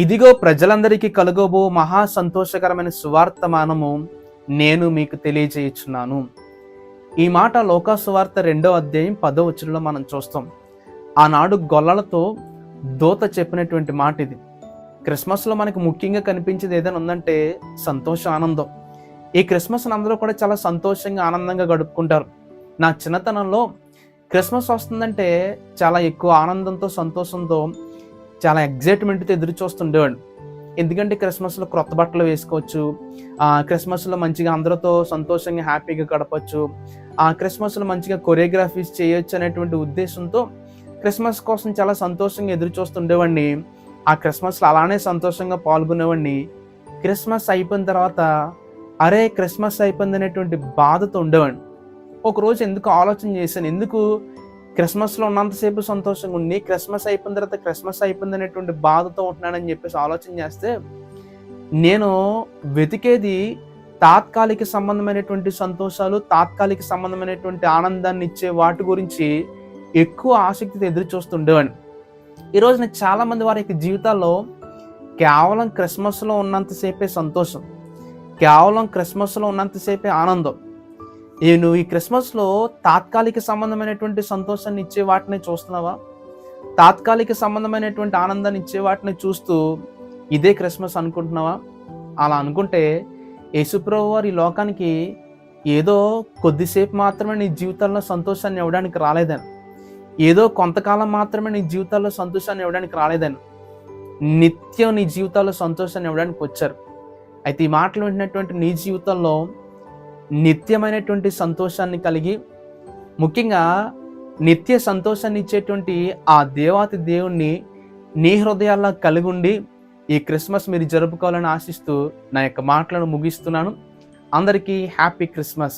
ఇదిగో ప్రజలందరికీ కలుగబో మహా సంతోషకరమైన సువార్తమానము నేను మీకు తెలియజేయుచున్నాను. ఈ మాట లోకాసువార్త రెండో అధ్యాయం పదో వచనంలో మనం చూస్తాం. ఆనాడు గొల్లలతో దూత చెప్పినటువంటి మాట ఇది క్రిస్మస్లో మనకు ముఖ్యంగా కనిపించేది ఏదైనా ఉందంటే సంతోషం ఆనందం. ఈ క్రిస్మస్ అందరూ కూడా చాలా సంతోషంగా ఆనందంగా గడుపుకుంటారు. నా చిన్నతనంలో క్రిస్మస్ వస్తుందంటే చాలా ఎక్కువ ఆనందంతో సంతోషంతో చాలా ఎగ్జైట్మెంట్తో ఎదురు చూస్తుండేవాడు ఎందుకంటే క్రిస్మస్లో క్రొత్త బట్టలు వేసుకోవచ్చు ఆ క్రిస్మస్లో మంచిగా అందరితో సంతోషంగా హ్యాపీగా గడపచ్చు ఆ క్రిస్మస్లో మంచిగా కొరియోగ్రఫీస్ చేయొచ్చు అనేటువంటి ఉద్దేశంతో క్రిస్మస్ కోసం చాలా సంతోషంగా ఎదురు చూస్తుండేవాడిని. ఆ క్రిస్మస్లో అలానే సంతోషంగా పాల్గొనేవాడిని. క్రిస్మస్ అయిపోయిన తర్వాత అరే క్రిస్మస్ అయిపోయింది అనేటువంటి బాధతో ఉండేవాడిని. ఒకరోజు ఎందుకు ఆలోచన చేశాను ఎందుకు క్రిస్మస్లో ఉన్నంతసేపు సంతోషంగా ఉండి క్రిస్మస్ అయిపోయిన తర్వాత క్రిస్మస్ అయిపోయింది అనేటువంటి బాధతో ఉంటున్నానని చెప్పేసి ఆలోచన చేస్తే నేను వెతికేది తాత్కాలిక సంబంధమైనటువంటి సంతోషాలు తాత్కాలిక సంబంధమైనటువంటి ఆనందాన్ని ఇచ్చే వాటి గురించి ఎక్కువ ఆసక్తితో ఎదురు చూస్తుండేవాడిని ఈరోజు నేను చాలామంది వారి యొక్క జీవితాల్లో కేవలం క్రిస్మస్లో ఉన్నంతసేపే సంతోషం కేవలం క్రిస్మస్లో ఉన్నంతసేపే ఆనందం నువ్వు ఈ క్రిస్మస్లో తాత్కాలిక సంబంధమైనటువంటి సంతోషాన్ని ఇచ్చే వాటిని చూస్తున్నావా? తాత్కాలిక సంబంధమైనటువంటి ఆనందాన్ని ఇచ్చే వాటిని చూస్తూ ఇదే క్రిస్మస్ అనుకుంటున్నావా? అలా అనుకుంటే యేసుప్రభు వారు ఈ లోకానికి ఏదో కొద్దిసేపు మాత్రమే నీ జీవితంలో సంతోషాన్ని ఇవ్వడానికి రాలేదని ఏదో కొంతకాలం మాత్రమే నీ జీవితాల్లో సంతోషాన్ని ఇవ్వడానికి రాలేదని నిత్యం నీ జీవితాల్లో సంతోషాన్ని ఇవ్వడానికి వచ్చారు. అయితే ఈ మాటలు వింటున్నటువంటి నీ జీవితంలో నిత్యమైనటువంటి సంతోషాన్ని కలిగి ముఖ్యంగా నిత్య సంతోషాన్ని ఇచ్చేటువంటి ఆ దేవాతి దేవుణ్ణి నీ హృదయాల్లో కలిగి ఈ క్రిస్మస్ మీరు జరుపుకోవాలని ఆశిస్తూ నా యొక్క మాటలను ముగిస్తున్నాను. అందరికీ హ్యాపీ క్రిస్మస్.